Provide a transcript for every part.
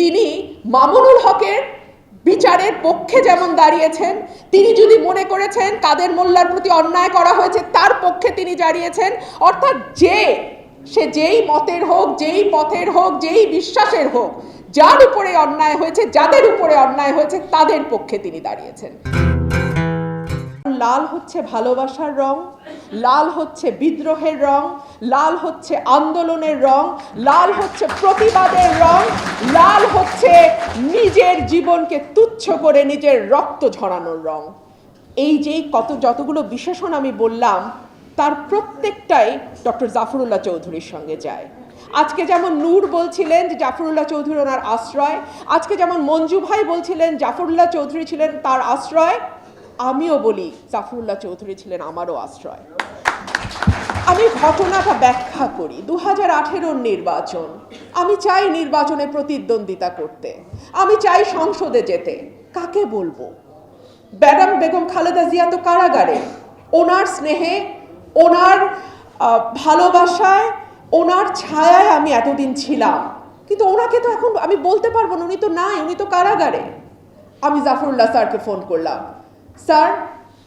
তিনি মামুনুল হকের বিচারের পক্ষে যেমন দাঁড়িয়েছেন, তিনি যদি মনে করেছেন কাদের মোল্লার প্রতি অন্যায় করা হয়েছে, তার পক্ষে তিনি দাঁড়িয়েছেন, অর্থাৎ যে, সে যেই মতের হোক, যেই পথের হোক, যেই বিশ্বাসের হোক, যার উপরে অন্যায় হয়েছে, যাদের উপরে অন্যায় হয়েছে, তাদের পক্ষে তিনি দাঁড়িয়েছেন। লাল হচ্ছে ভালোবাসার রং, লাল হচ্ছে বিদ্রোহের রং, লাল হচ্ছে আন্দোলনের রং, লাল হচ্ছে প্রতিবাদের রং, লাল হচ্ছে নিজের জীবনকে তুচ্ছ করে নিজের রক্ত ঝরানোর রং। এই যে কত যতগুলো বিশেষণ আমি বললাম, তার প্রত্যেকটাই ডক্টর জাফরুল্লাহ চৌধুরীর সঙ্গে যায়। আজকে যেমন নূর বলছিলেন যে জাফরুল্লাহ চৌধুরী ওনার আশ্রয়, আজকে যেমন মঞ্জু ভাই বলছিলেন জাফরুল্লাহ চৌধুরী ছিলেন তার আশ্রয় আমিও বলি, জাফরুল্লাহ চৌধুরী ছিলেন আমারও আশ্রয়। আমি ঘটনাটা ব্যাখ্যা করি দু হাজার নির্বাচন। আমি চাই নির্বাচনে প্রতিদ্বন্দ্বিতা করতে। আমি চাই সংসদে যেতে। কাকে বলব? ম্যাডাম বেগম খালেদা জিয়া তো কারাগারে। ওনার স্নেহে, ওনার ভালোবাসায়, ওনার ছায়ায় আমি এতদিন ছিলাম। কিন্তু ওনাকে তো এখন আমি বলতে পারব না, উনি তো নাই, উনি তো কারাগারে। আমি জাফরুল্লাহ স্যারকে ফোন করলাম। স্যার,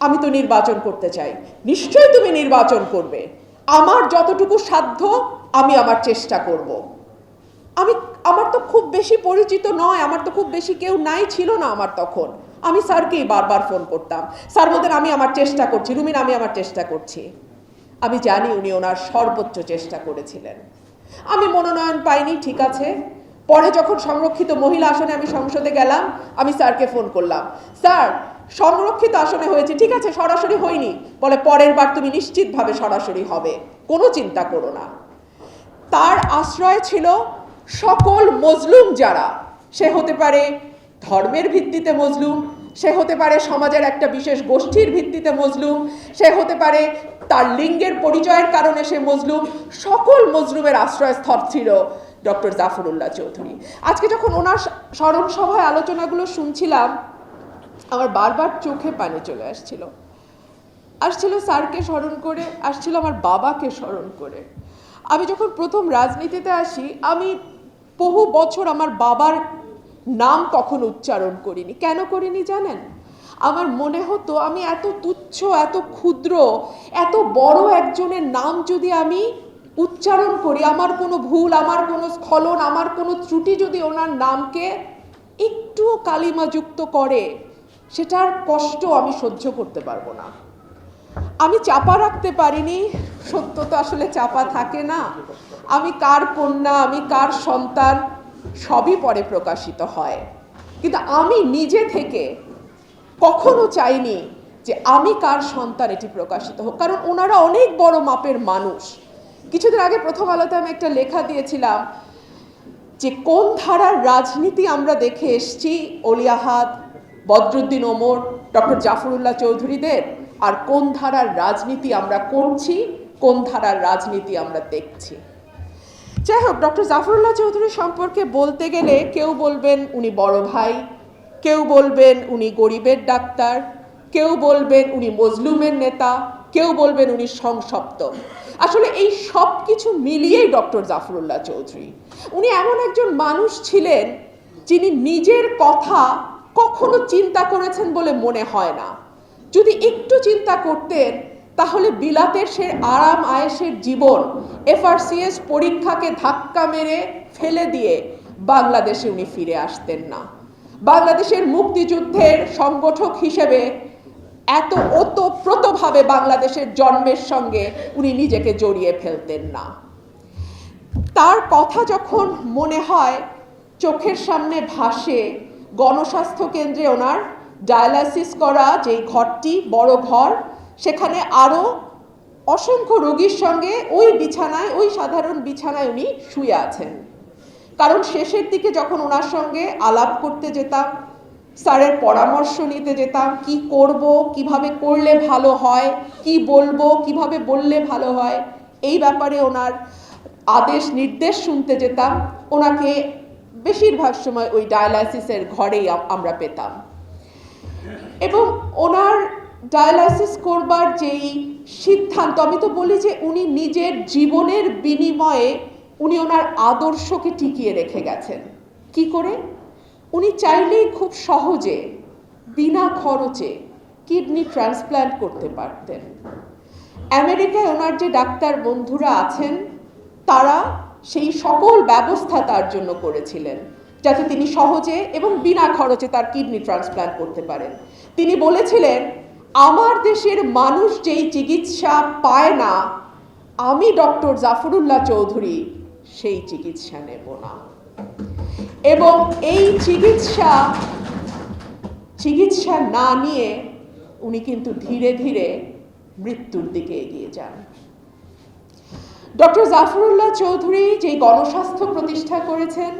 আমি তো নির্বাচন করতে চাই। নিশ্চয়ই তুমি নির্বাচন করবে। আমার যতটুকু সাধ্য, আমি আমার চেষ্টা করব। আমি, আমার তো খুব বেশি পরিচিত নয়, আমার তো খুব বেশি কেউ নাই, ছিল না আমার তখন। আমি স্যারকেই বারবার ফোন করতাম। স্যার বলতেন, আমি আমার চেষ্টা করছি। রুমিন, আমি আমার চেষ্টা করছি। আমি জানি উনি ওনার সর্বোচ্চ চেষ্টা করেছিলেন। আমি মনোনয়ন পাইনি, ঠিক আছে। পরে যখন সংরক্ষিত মহিলা আসনে আমি সংসদে গেলাম, আমি স্যারকে ফোন করলাম। স্যার সংরক্ষিত আসনে হয়েছে, ঠিক আছে, সরাসরি হয়নি বলে পরের বার তুমি নিশ্চিতভাবে সরাসরি হবে, কোনো চিন্তা করো না। তার আশ্রয় ছিল সকল মজলুম যারা। সে হতে পারে ধর্মের ভিত্তিতে মজলুম, সে হতে পারে সমাজের একটা বিশেষ গোষ্ঠীর ভিত্তিতে মজলুম, সে হতে পারে তার লিঙ্গের পরিচয়ের কারণে সে মজলুম। সকল মজলুমের আশ্রয়স্থল ছিল ডক্টর জাফরুল্লাহ চৌধুরী। আজকে যখন ওনার স্মরণ সভায় আলোচনাগুলো শুনছিলাম আমার বারবার চোখে পানি চলে আসছিল। আসছিল স্যারকে স্মরণ করে, আসছিল আমার বাবাকে স্মরণ করে। আমি যখন প্রথম রাজনীতিতে আসি, আমি বহু বছর আমার বাবার নাম কখনো উচ্চারণ করিনি। কেন করিনি জানেন? আমার মনে হতো আমি এত তুচ্ছ, এত ক্ষুদ্র, এত বড় একজনের নাম যদি আমি উচ্চারণ করি, আমার কোনো ভুল, আমার কোনো স্খলন, আমার কোনো ত্রুটি যদি ওনার নামকে একটুও কালিমাযুক্ত করে সেটার কষ্ট আমি সহ্য করতে পারব না। আমি চাপা রাখতে পারিনি সত্য তো আসলে চাপা থাকে না। আমি কার কন্যা, আমি কার সন্তান, সবই পরে প্রকাশিত হয়। কিন্তু আমি নিজে থেকে কখনো চাইনি যে আমি কার সন্তান এটি প্রকাশিত হোক। কারণ ওনারা অনেক বড় মাপের মানুষ। কিছুদিন আগে প্রথম আলোতে আমি একটা লেখা দিয়েছিলাম যে কোন ধারার রাজনীতি আমরা দেখে এসছি অলিয়াহাত বদরুদ্দিন ওমর, ডক্টর জাফরুল্লাহ চৌধুরীদের, আর কোন ধারার রাজনীতি আমরা করছি, কোন ধারার রাজনীতি আমরা দেখছি। যাই হোক, ডক্টর জাফরুল্লাহ চৌধুরী সম্পর্কে বলতে গেলে কেউ বলবেন উনি বড় ভাই, কেউ বলবেন উনি গরিবের ডাক্তার, কেউ বলবেন উনি মজলুমের নেতা, কেউ বলবেন উনি সংসপ্ত। আসলে এই সব কিছু মিলিয়েই ডক্টর জাফরুল্লাহ চৌধুরী। উনি এমন একজন মানুষ ছিলেন, যিনি নিজের কথা কখনো চিন্তা করেছেন বলে মনে হয় না। যদি একটু চিন্তা করতেন, তাহলে বিলাতের সে আরাম আয়েসের জীবন এফআরসিএস পরীক্ষাকে ধাক্কা মেরে ফেলে দিয়ে বাংলাদেশে উনি ফিরে আসতেন না। বাংলাদেশের মুক্তিযুদ্ধের সংগঠক হিসেবে এত ওতপ্রোতভাবে বাংলাদেশের জন্মের সঙ্গে উনি নিজেকে জড়িয়ে ফেলতেন না। তার কথা যখন মনে হয়, চোখের সামনে ভাসে গণস্বাস্থ্য কেন্দ্রে ওনার ডায়ালাইসিস করা যে ঘরটি, বড় ঘর, সেখানে আরও অসংখ্য রোগীর সঙ্গে ওই বিছানায়, ওই সাধারণ বিছানায় উনি শুয়ে আছেন। কারণ শেষের দিকে যখন ওনার সঙ্গে আলাপ করতে যেতাম, স্যারের পরামর্শ নিতে যেতাম, কি করব, কীভাবে করলে ভালো হয়, কি বলব, কীভাবে বললে ভালো হয়, এই ব্যাপারে ওনার আদেশ নির্দেশ শুনতে যেতাম। ওনাকে বেশিরভাগ সময় ওই ডায়ালাইসিসের ঘরেই আমরা পেতাম। এবং ওনার ডায়ালাইসিস করবার যেই সিদ্ধান্ত, আমি তো বলি যে উনি নিজের জীবনের বিনিময়ে উনি ওনার আদর্শকে টিকিয়ে রেখে গেছেন। কি করে? উনি চাইলেই খুব সহজে, বিনা খরচে কিডনি ট্রান্সপ্ল্যান্ট করতে পারতেন। আমেরিকায় ওনার যে ডাক্তার বন্ধুরা আছেন, তারা সেই সকল ব্যবস্থা তার জন্য করেছিলেন, যাতে তিনি সহজে এবং বিনা খরচে তার কিডনি ট্রান্সপ্ল্যান্ট করতে পারেন। তিনি বলেছিলেন, আমার দেশের মানুষ যেই চিকিৎসা পায় না, আমি ডক্টর জাফরুল্লাহ চৌধুরী সেই চিকিৎসা নেব না। এবং এই চিকিৎসা চিকিৎসা না নিয়ে উনি কিন্তু ধীরে ধীরে মৃত্যুর দিকে এগিয়ে যান। ডক্টর জাফরুল্লাহ চৌধুরী যে গণস্বাস্থ্য প্রতিষ্ঠা করেছেন,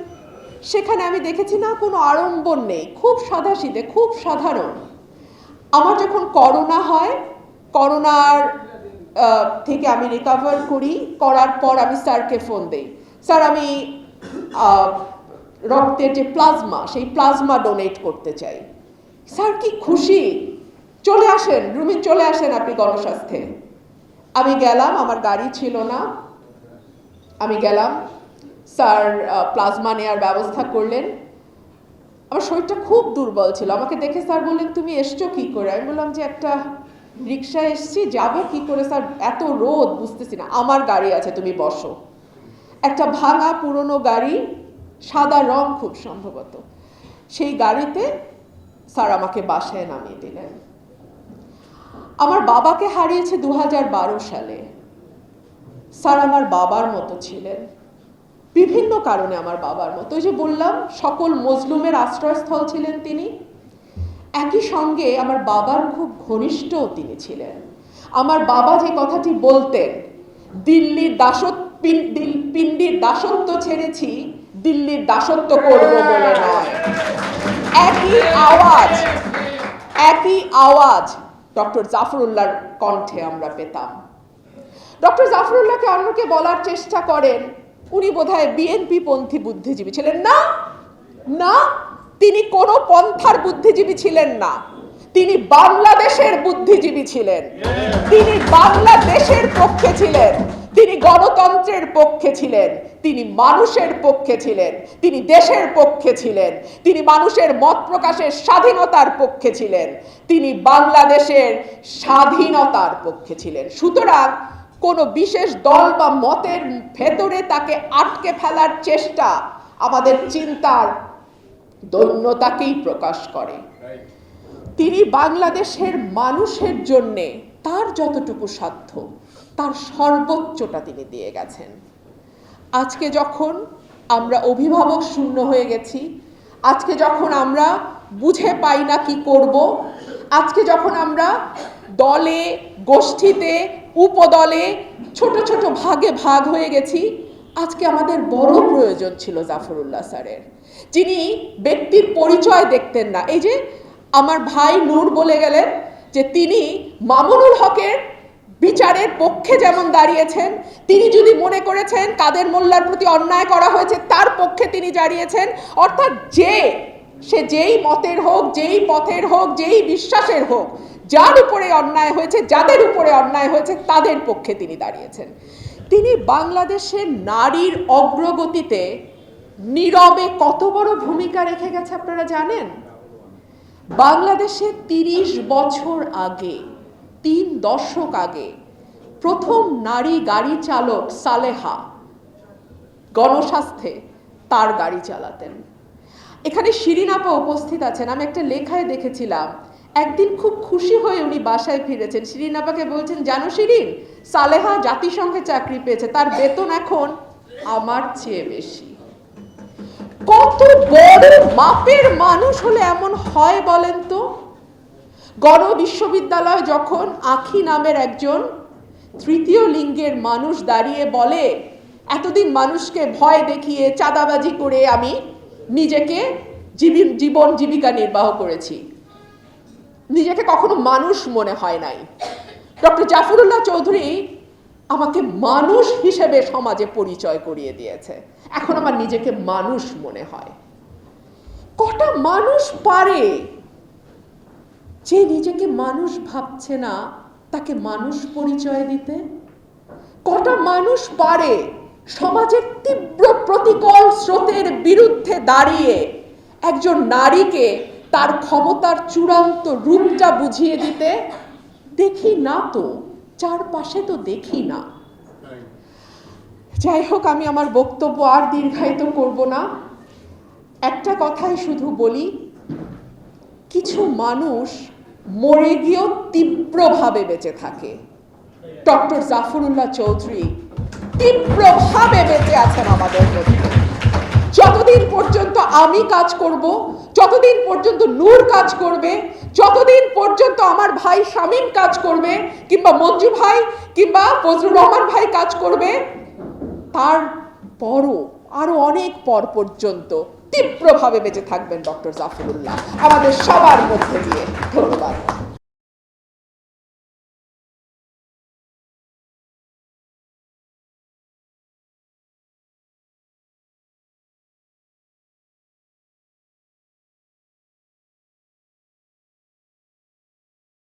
সেখানে আমি দেখেছি না কোনো আড়ম্বর নেই, খুব সাদাসিধে, খুব সাধারণ। আমার যখন করোনা হয়, করোনার থেকে আমি রিকভার করি, করার পর আমি স্যারকে ফোন দিই। স্যার, আমি রক্তের যে প্লাজমা সেই প্লাজমা ডোনেট করতে চাই। স্যার কি খুশি? চলে আসেন রুমিন চলে আসেন আপনি গণস্বাস্থ্যে। আমি গেলাম, আমার গাড়ি ছিল না। আমি গেলাম, স্যার প্লাজমা নেওয়ার ব্যবস্থা করলেন। আমার শরীরটা খুব দুর্বল ছিল। আমাকে দেখে স্যার বললেন, তুমি এসছো কি করে? আমি বললাম, যে একটা রিক্সায় এসছি, যাব কি করে? স্যার, এত রোদ, বুঝতেছি না। আমার গাড়ি আছে, তুমি বসো। একটা ভাঙা পুরনো গাড়ি, সাদা রং খুব সম্ভবত। সেই গাড়িতে স্যার আমাকে বাসায় নামিয়ে দিলেন। আমার বাবাকে হারিয়েছে দু হাজার বারো সালে। স্যার আমার বাবার মতো ছিলেন। বিভিন্ন কারণে আমার বাবার মতো। ওই যে বললাম, সকল মজলুমের আশ্রয়স্থল ছিলেন তিনি। একই সঙ্গে আমার বাবার খুব ঘনিষ্ঠও তিনি ছিলেন। আমার বাবা যে কথাটি বলতেন, দিল্লির দিল- পিন্ডির দাসত্ব ছেড়েছি, দিল্লির দাসত্ব করব বলে নয়। একই আওয়াজ একই আওয়াজ ডক্টর জাফরুল্লাহর কণ্ঠে আমরা পেতাম। ডক্টর জাফরুল্লাহকে অন্যকে বলার চেষ্টা করেন, উনি বোধহয় বিএনপি পন্থী বুদ্ধিজীবী ছিলেন। না না, তিনি কোনো পন্থার বুদ্ধিজীবী ছিলেন না। তিনি বাংলাদেশের বুদ্ধিজীবী ছিলেন। তিনি বাংলাদেশের পক্ষে ছিলেন। তিনি গণতন্ত্রের পক্ষে ছিলেন, তিনি মানুষের পক্ষে ছিলেন, তিনি দেশের পক্ষে ছিলেন, তিনি মানুষের মত প্রকাশের স্বাধীনতার পক্ষে ছিলেন, তিনি বাংলাদেশের স্বাধীনতার পক্ষে ছিলেন। সুতরাং কোনো বিশেষ দল বা মতের ভেতরে তাকে আটকে ফেলার চেষ্টা আমাদের চিন্তার দৈন্যতাকেই প্রকাশ করে। তিনি বাংলাদেশের মানুষের জন্যে তার যতটুকু সাধ্য তার সর্বোচ্চটা তিনি দিয়ে গেছেন। আজকে যখন আমরা অভিভাবক শূন্য হয়ে গেছি, আজকে যখন আমরা বুঝে পাই না কি করব, আজকে যখন আমরা দলে, গোষ্ঠীতে, উপদলে, ছোট ছোট ভাগে ভাগ হয়ে গেছি, আজকে আমাদের বড় প্রয়োজন ছিল জাফরুল্লাহ স্যারের। যিনি ব্যক্তির পরিচয় দেখতেন না। এই যে আমার ভাই নূর বলে গেলেন যে তিনি মামুনুল হকের বিচারের পক্ষে যেমন দাঁড়িয়েছেন, তিনি যদি মনে করেছেন কাদের মোল্লার প্রতি অন্যায় করা হয়েছে, তার পক্ষে তিনি দাঁড়িয়েছেন। অর্থাৎ যে, সে যেই মতের হোক, যেই পথের হোক, যেই বিশ্বাসের হোক, যার উপরে অন্যায় হয়েছে, যাদের উপরে অন্যায় হয়েছে, তাদের পক্ষে তিনি দাঁড়িয়েছেন। তিনি বাংলাদেশের নারীর অগ্রগতিতে নীরবে কত বড় ভূমিকা রেখে গেছে, আপনারা জানেন? বাংলাদেশে তিরিশ বছর আগে তিন দশক আগে প্রথম নারী গাড়ি চালক সালেহা গণস্বাস্থ্যে তার গাড়ি চালাতেন। এখানে শিরিন আপা উপস্থিত আছেন। আমি একটা লেখায় দেখেছিলাম। একদিন খুব খুশি হয়ে উনি বাসায় ফিরেছেন। শিরিন আপাকে বলছেন, জানো শিরিন, সালেহা জাতিসংঘে চাকরি পেয়েছে। তার বেতন এখন আমার চেয়ে বেশি। কত বড় মাপের মানুষ হলে এমন হয় বলেন তো? গণ বিশ্ববিদ্যালয় যখন আখি নামের একজন তৃতীয় লিঙ্গের মানুষ দাঁড়িয়ে বলে, এতদিন মানুষকে ভয় দেখিয়ে চাঁদাবাজি করে আমি নিজেকে জীবী- জীবন জীবিকা নির্বাহ করেছি। নিজেকে কখনো মানুষ মনে হয় নাই। ডক্টর জাফরুল্লাহ চৌধুরী আমাকে মানুষ হিসেবে সমাজে পরিচয় করিয়ে দিয়েছে। এখন আমার নিজেকে মানুষ মনে হয়। কটা মানুষ পারে যে নিজেকে মানুষ ভাবছে না, তাকে মানুষ পরিচয় দিতে? কটা মানুষ পারে সমাজের তীব্র প্রতিকূল স্রোতের বিরুদ্ধে দাঁড়িয়ে একজন নারীকে তার ক্ষমতার চূড়ান্ত রূপটা বুঝিয়ে দিতে? দেখি না তো, চারপাশে তো দেখি না। যাই হোক, আমি আমার বক্তব্য আর দীর্ঘায়িত করব না। একটা কথাই শুধু বলি, কিছু মানুষ মরে গিয়েও তীব্রভাবে বেঁচে থাকে। ডক্টর জাফরুল্লাহ চৌধুরী তীব্রভাবে বেঁচে আছেন আমাদের মধ্যে। যতদিন পর্যন্ত আমি কাজ করব, যতদিন পর্যন্ত নূর কাজ করবে, যতদিন পর্যন্ত আমার ভাই শামীম কাজ করবে, কিংবা মঞ্জু ভাই, কিংবা ফজলুর রহমান ভাই কাজ করবে তার পরও আরও অনেক পর পর্যন্ত তীব্রভাবে বেঁচে থাকবেন ডক্টর জাফরুল্লাহ। আমাদের সবার মধ্যে দিয়ে ধন্যবাদ।